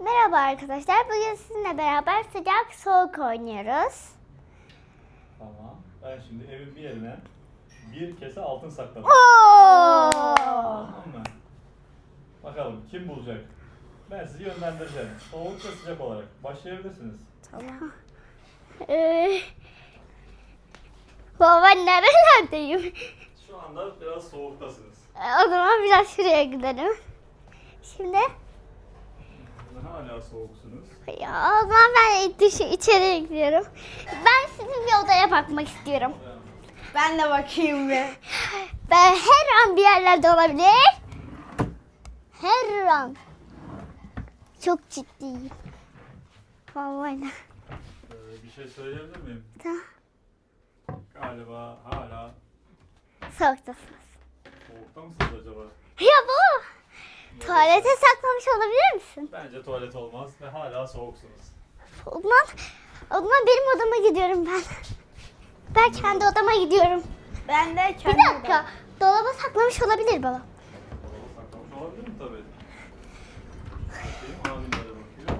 Merhaba arkadaşlar. Bugün sizinle beraber sıcak soğuk oynuyoruz. Tamam. Ben şimdi evin bir yerine bir kese altın sakladım. Oo! Tamam mı? Bakalım kim bulacak? Ben sizi yönlendireceğim. Soğuk ve sıcak olarak. Başlayabilirsiniz. Tamam. Ee, baba nerelerdeyim? Şu anda biraz soğuktasınız. Ee, O zaman biraz şuraya gidelim. Şimdi Hala soğuksunuz. ya o zaman ben dışı içeriye gidiyorum. Ben sizin bir odaya bakmak istiyorum. Ben de bakayım bir. Ben her an bir yerlerde olabilir. Her an. Çok ciddiyim. Vallahi. Ee, bir şey söyleyebilir miyim? Tamam. Galiba hala Soğuktasınız. soğukta mısınız acaba? Ya baba. Tuvalete saklamış olabilir misin? Bence tuvalet olmaz ve hala soğuksunuz. O zaman, o zaman benim odama gidiyorum ben. Ben kendi odama gidiyorum. Ben de Bir kendi dakika. Dolaba saklamış olabilir baba. Dolabı saklamış olabilir mi tabii? Bakayım abimlere bakıyor.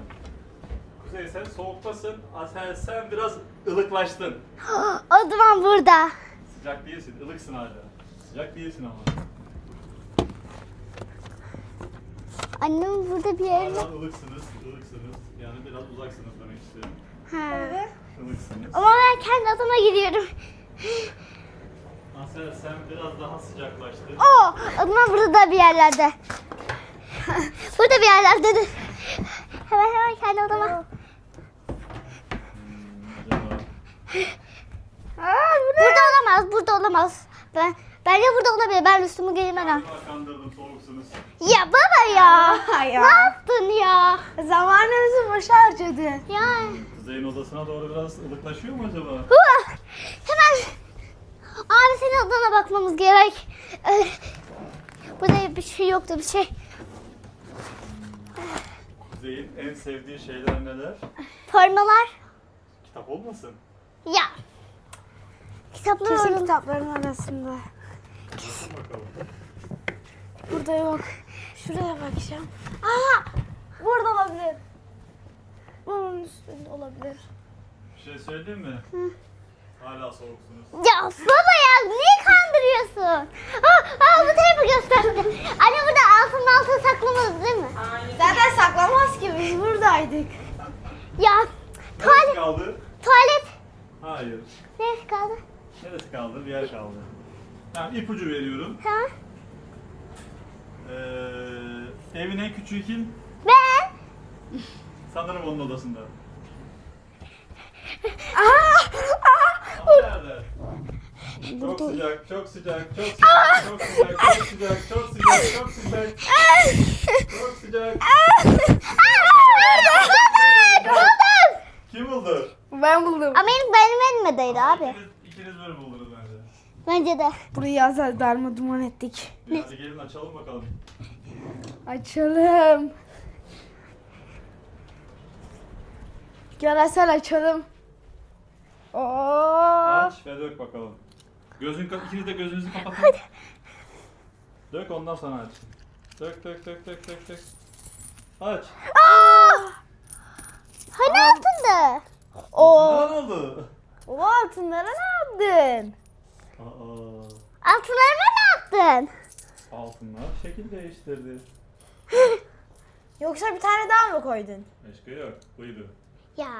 Kuzey sen soğuktasın. Asel sen biraz ılıklaştın. O zaman burada. Sıcak değilsin, ılıksın hala. Sıcak değilsin ama. Annem burada bir yerde. Hala ılıksınız, ılıksınız. Yani biraz uzaksınız demek istedim. Ha. Ilıksınız. Ama ben kendi odama gidiyorum. Asel sen biraz daha sıcaklaştın. Oo, zaman burada da bir yerlerde. burada bir yerlerde. de- Hemen hemen kendi odama. Hmm, acaba Burada olamaz, burada olamaz. Ben bence burada olabilir. Ben üstümü giymeden. Galiba kandırdım soğuksunuz. Ya baba ya. ya. Ne yaptın ya? Zamanımızı boşa harcadın. Ya. Kuzey'in odasına doğru biraz ılıklaşıyor mu acaba? Hua! Hemen. Abi senin odana bakmamız gerek. Ee, burada bir şey yoktu bir şey. Kuzey'in en sevdiği şeyler neler? Formalar. Kitap olmasın. Ya. Kitaplar Kesin kitapların arasında. Burada yok. Şuraya bakacağım. Aha! Burada olabilir. Bunun üstünde olabilir. Bir şey söyleyeyim mi? Hala soğuksunuz. Ya baba ya niye kandırıyorsun? Aa, aa bu tarafa gösterdi. Anne burada altın altın saklamadı değil mi? Zaten saklamaz ki biz buradaydık. Ya Neresi tuvalet, kaldı? tuvalet. Hayır. Neresi kaldı? Neresi kaldı? Bir yer kaldı. Tamam ipucu veriyorum. Ha? Ee, evin en küçüğü kim? Ben. Sanırım onun odasında. Ama nerede? Çok sıcak, çok sıcak, çok sıcak, çok sıcak, çok sıcak, çok sıcak, çok sıcak, çok sıcak. Buldum. Kim buldu? Ben buldum. Ama benim, benim elimdeydi abi. İkiniz, ikiniz böyle buldunuz bence. Bence de. Burayı azar darma duman ettik. İyi, Hadi gelin açalım bakalım. Açalım. Gel Asel açalım. Oo. Aç ve dök bakalım. Gözün, ikiniz de gözünüzü kapatın. Dök ondan sonra aç. Dök dök dök dök dök dök. Aç. Aa! Hani altındı? Oo. Ne oldu? O altınlara ne yaptın? Aa, Altınlarıma ne yaptın? altınlar şekil değiştirdi. Yoksa bir tane daha mı koydun? Başka yok. Buydu. Ya.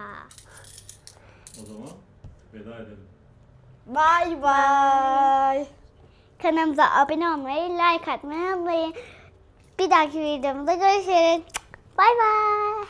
O zaman veda edelim. Bay bay. Kanalımıza abone olmayı, like atmayı unutmayın. Bir dahaki videomuzda görüşürüz. Bay bay.